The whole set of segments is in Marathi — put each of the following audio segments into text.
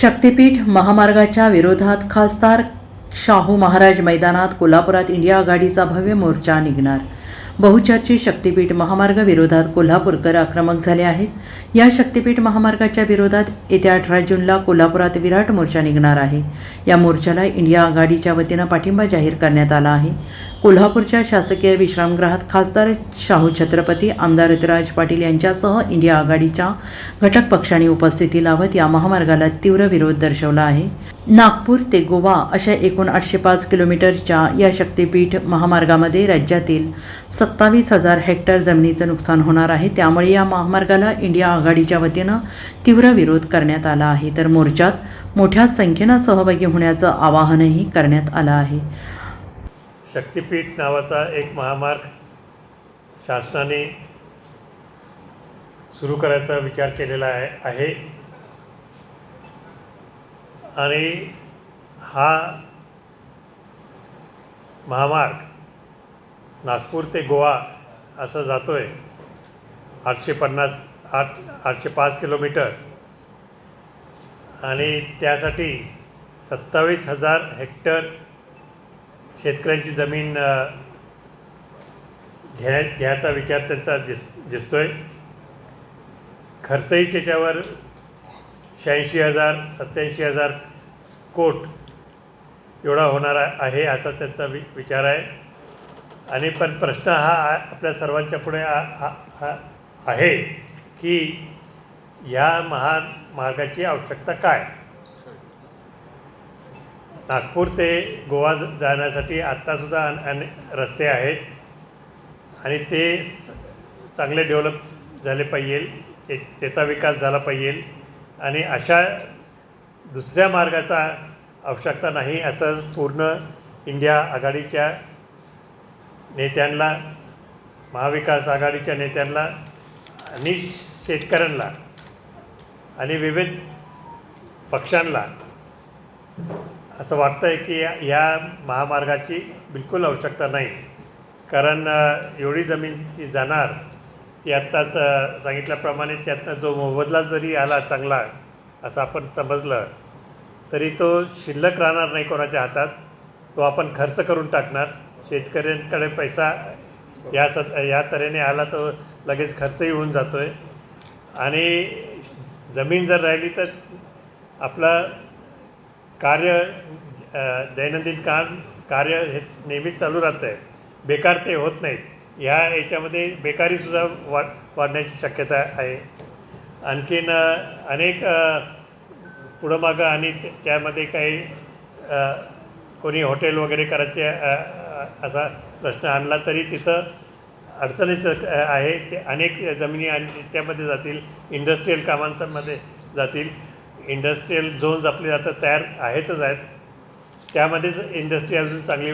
शक्तीपीठ महामार्गाच्या विरोधात खासदार शाहू महाराज मैदानात कोल्हापुरात इंडिया आघाडीचा भव्य मोर्चा निघणार. बहुचर्चित शक्तीपीठ महामार्ग विरोधात कोल्हापूरकर आक्रमक झाले आहेत. या शक्तीपीठ महामार्गाच्या विरोधात येत्या अठरा जूनला कोल्हापुरात विराट मोर्चा निघणार आहे. या मोर्चाला इंडिया आघाडीच्या वतीनं पाठिंबा जाहीर करण्यात आला आहे. कोल्हापूरच्या शासकीय विश्रामगृहात खासदार शाहू छत्रपती आमदार ऋतुराज पाटील यांच्यासह इंडिया आघाडीच्या घटक पक्षांनी उपस्थिती लावत या महामार्गाला तीव्र विरोध दर्शवला आहे. नागपूर ते गोवा अशा एकूण आठशे पाच किलोमीटरच्या या शक्तीपीठ महामार्गामध्ये राज्यातील सत्तावीस हजार हेक्टर जमिनीचं नुकसान होणार आहे. त्यामुळे या महामार्गाला इंडिया आघाडीच्या वतीनं तीव्र विरोध करण्यात आला आहे. तर मोर्चात मोठ्या संख्येनं सहभागी होण्याचं आवाहनही करण्यात आलं आहे. शक्तिपीठ नावाचा एक महामार्ग शासनाने सुरू करायचा विचार केलेला आहे आहे. आणि हा महामार्ग नागपूर ते गोवा असा जातो आहे आठशे पन्नास आठ आठशे पाच किलोमीटर. आणि त्यासाठी सत्तावीस हजार हेक्टर शेतकऱ्यांची जमीन घेण्या घ्या घ्यायचा विचार त्यांचा दिस दिसतो आहे खर्चही त्याच्यावर शहाऐंशी हजार सत्याऐंशी हजार कोट एवढा होणार आहे असा त्यांचा वि विचार आहे. आणि पण प्रश्न हा आपल्या सर्वांच्या पुढे आ- आहे की या महामार्गाची आवश्यकता काय? नागपूर ते गोवा जाण्यासाठी आत्तासुद्धा अन अन रस्ते आहेत. आणि ते स- चांगले डेव्हलप झाले पाहिजे ते त्याचा विकास झाला पाहिजे. आणि अशा दुसऱ्या मार्गाचा आवश्यकता नाही असं पूर्ण इंडिया आघाडीच्या नेत्यांना महाविकास आघाडीच्या नेत्यांना आणि शेतकऱ्यांना आणि विविध पक्षांना असं वाटतं आहे की या महामार्गाची बिलकुल आवश्यकता नाही. कारण एवढी जमीनची जाणार ती आत्ताच सांगितल्याप्रमाणे त्यातनं जो मोबदला जरी आला चांगला असं आपण समजलं तरी तो शिल्लक राहणार नाही कोणाच्या हातात. तो आपण खर्च करून टाकणार. शेतकऱ्यांकडे पैसा या स या तऱ्हेने आला तर लगेच खर्चही होऊन जातो आहे आणि जमीन जर राहिली तर आपलं कार्य दैनंदिन काम कार्य हे नेहमीच चालू राहतं आहे बेकार ते होत नाहीत. ह्या याच्यामध्ये बेकारीसुद्धा वाढ वाढण्याची शक्यता आहे. आणखीन अनेक पुढं मागं आणि त्यामध्ये काही कोणी हॉटेल वगैरे करायचे असा प्रश्न आणला तरी तिथं अडचणीच आहे. ते अनेक जमिनी आणि त्याच्यामध्ये जातील इंडस्ट्रीयल कामांमध्ये जातील. इंडस्ट्रीयल झोन्स आपले आता तयार आहेतच आहेत. त्यामध्येच इंडस्ट्री अजून चांगली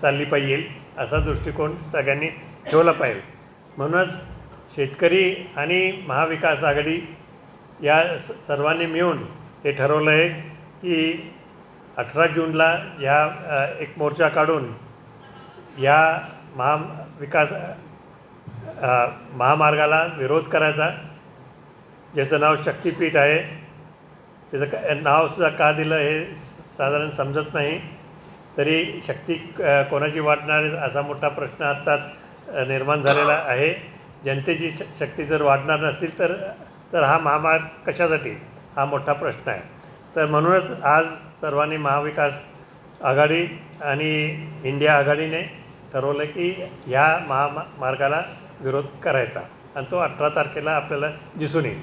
चालली पाहिजे असा दृष्टिकोन सगळ्यांनी ठेवला पाहिजे. म्हणूनच शेतकरी आणि महाविकास आघाडी या स सर्वांनी मिळून हे ठरवलं आहे की अठरा जूनला या एक मोर्चा काढून या महाविकास महामार्गाला विरोध करायचा. ज्याचं नाव शक्तीपीठ आहे त्याचं का नावसुद्धा का दिलं हे साधारण समजत नाही. तरी शक्ती कोणाची वाढणार असा मोठा प्रश्न आत्ताच निर्माण झालेला आहे. जनतेची श शक्ती जर वाढणार नसतील तर तर हा महामार्ग कशासाठी? हा मोठा प्रश्न आहे. तर म्हणूनच आज सर्वांनी महाविकास आघाडी आणि इंडिया आघाडीने ठरवलं की ह्या महामार्गाला विरोध करायचा. आणि तो अठरा तारखेला आपल्याला दिसून येईल.